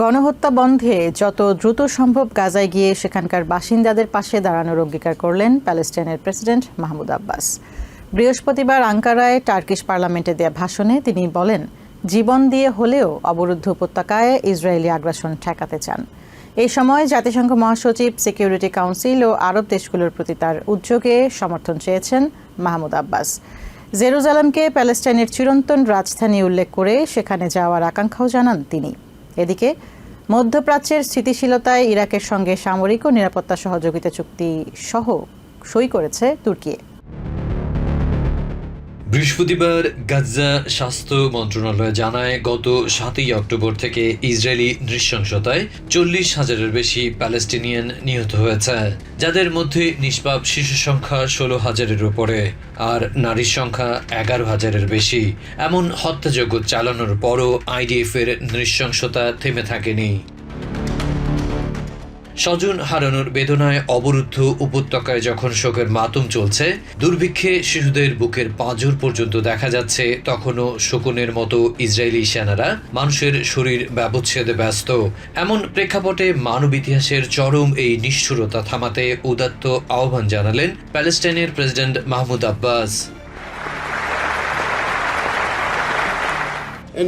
গণহত্যা বন্ধে যত দ্রুত সম্ভব গাজায় গিয়ে সেখানকার বাসিন্দাদের পাশে দাঁড়ানোর অঙ্গীকার করলেন প্যালেস্টাইনের প্রেসিডেন্ট মাহমুদ আব্বাস। বৃহস্পতিবার আঙ্কারায় টার্কিশ পার্লামেন্টে দেয়া ভাষণে তিনি বলেন, জীবন দিয়ে হলেও অবরুদ্ধ উপত্যকায় ইসরায়েলি আগ্রাসন ঠেকাতে চান। এই সময় জাতিসংঘ মহাসচিব, সিকিউরিটি কাউন্সিল ও আরব দেশগুলোর প্রতি তার উদ্যোগে সমর্থন চেয়েছেন মাহমুদ আব্বাস। জেরুজালেমকে প্যালেস্টাইনের চিরন্তন রাজধানী উল্লেখ করে সেখানে যাওয়ার আকাঙ্ক্ষাও জানান তিনি। এদিকে মধ্যপ্রাচ্যের স্থিতিশীলতায় ইরাকের সঙ্গে সামরিক ও নিরাপত্তা সহযোগিতা চুক্তি সহ সই করেছে তুর্কি। বৃহস্পতিবার গাজ্জা স্বাস্থ্য মন্ত্রণালয় জানায়, গত সাতই অক্টোবর থেকে ইসরায়েলি নৃশংসতায় চল্লিশ হাজারের বেশি প্যালেস্টিনিয়ান নিহত হয়েছে, যাদের মধ্যে নিষ্পাপ শিশু সংখ্যা ষোলো হাজারের উপরে আর নারীর সংখ্যা এগারো হাজারের বেশি। এমন হত্যাযজ্ঞ চালানোর পরও আইডিএফ এর নৃশংসতা থেমে থাকেনি। স্বজন হারানোর বেদনায় অবরুদ্ধ উপত্যকায় যখন শোকের মাতম চলছে, দুর্ভিক্ষে শিশুদের বুকের পাঁজর পর্যন্ত দেখা যাচ্ছে, তখনও শকুনের মতো ইসরায়েলি সেনারা মানুষের শরীর ব্যবচ্ছেদে ব্যস্ত। এমন প্রেক্ষাপটে মানব ইতিহাসের চরম এই নিষ্ঠুরতা থামাতে উদাত্ত আহ্বান জানালেন প্যালেস্টাইনের president Mahmoud Abbas. The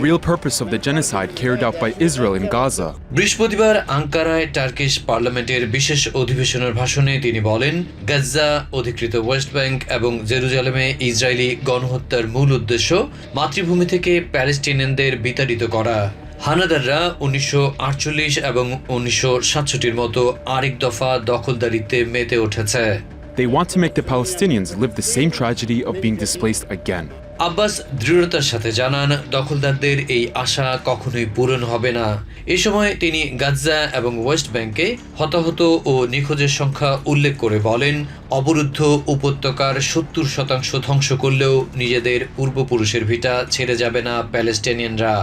real purpose of the genocide carried out by Israel in Gaza. বৃহস্পতিবার আঙ্কারায় টার্কিশ পার্লামেন্টের বিশেষ অধিবেশনের ভাষণে তিনি বলেন গাজ্জা অধিকৃত ওয়েস্ট ব্যাংক এবং জেরুজালেমে ইসরায়েলি গণহত্যার মূল উদ্দেশ্য মাতৃভূমি থেকে প্যালেস্টিনিয়ানদের বিতাড়িত করা। হানাদাররা উনিশশো আটচল্লিশ এবং উনিশশো সাতষট্টির মতো আরেক দফা দখলদারিতে মেতে উঠেছে। They want to make the Palestinians live the same tragedy of being displaced again. Abbas দৃঢ়তার সাথে জানান দখলদারদের এই আশা কখনোই পূরণ হবে না। এ সময় তিনি গাজ্জা এবং ওয়েস্ট ব্যাংকে হতাহত ও নিখোঁজের সংখ্যা উল্লেখ করে বলেন অবরুদ্ধ উপত্যকার সত্তর শতাংশ ধ্বংস করলেও নিজেদের পূর্বপুরুষের ভিটা ছেড়ে যাবে না প্যালেস্টাইনিয়ানরা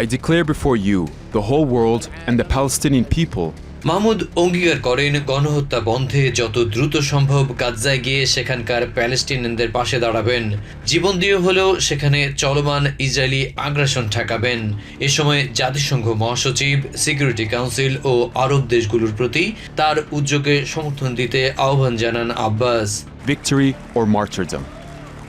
I declare before you, the whole world, and the Palestinian people Mahmud অঙ্গীকার করেন, গণহত্যা বন্ধে যত দ্রুত সম্ভব গাজ্জায় গিয়ে সেখানকার প্যালেস্টিনিয়ানদের পাশে দাঁড়াবেন। জীবন দিয়ে হলেও সেখানে চলমান ইসরায়েলি আগ্রাসন ঠেকাবেন। এ সময় জাতিসংঘ মহাসচিব, সিকিউরিটি কাউন্সিল ও আরব দেশগুলোর প্রতি তার উদ্যোগে সমর্থন দিতে আহ্বান জানান Abbas. Victory or martyrdom.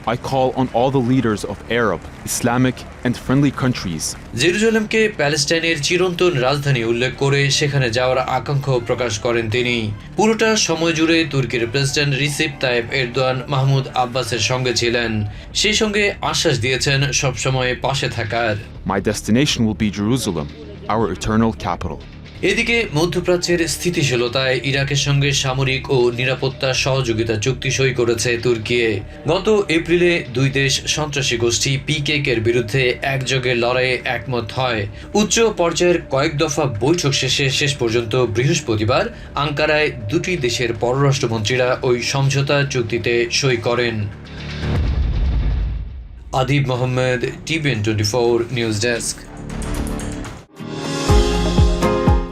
I call on all the leaders of Arab, Islamic, and friendly countries. জেরুজালেমকে প্যালেস্টাইনের চিরন্তন রাজধানী উল্লেখ করে সেখানে যাওয়ার আকাঙ্ক্ষাও প্রকাশ করেন তিনি। পুরোটা সময় জুড়ে তুর্কির president Recep Tayyip Erdogan Mahmoud আব্বাসের সঙ্গে ছিলেন। সেই সঙ্গে আশ্বাস দিয়েছেন সবসময় পাশে থাকার। My destination will be Jerusalem, our eternal capital. এদিকে মধ্যপ্রাচ্যের স্থিতিশীলতায় ইরাকের সঙ্গে সামরিক ও নিরাপত্তা সহযোগিতা চুক্তি সই করেছে তুর্কি গত এপ্রিলে দুই দেশ সন্ত্রাসী গোষ্ঠী পিকেক এর বিরুদ্ধে একযোগে লড়াইয়ে একমত হয়। উচ্চ পর্যায়ের কয়েক দফা বৈঠক শেষে শেষ পর্যন্ত বৃহস্পতিবার আঙ্কারায় দুটি দেশের পররাষ্ট্রমন্ত্রীরা ওই সমঝোতা চুক্তিতে সই করেন। Adib Mohammad TVN twenty four news desk.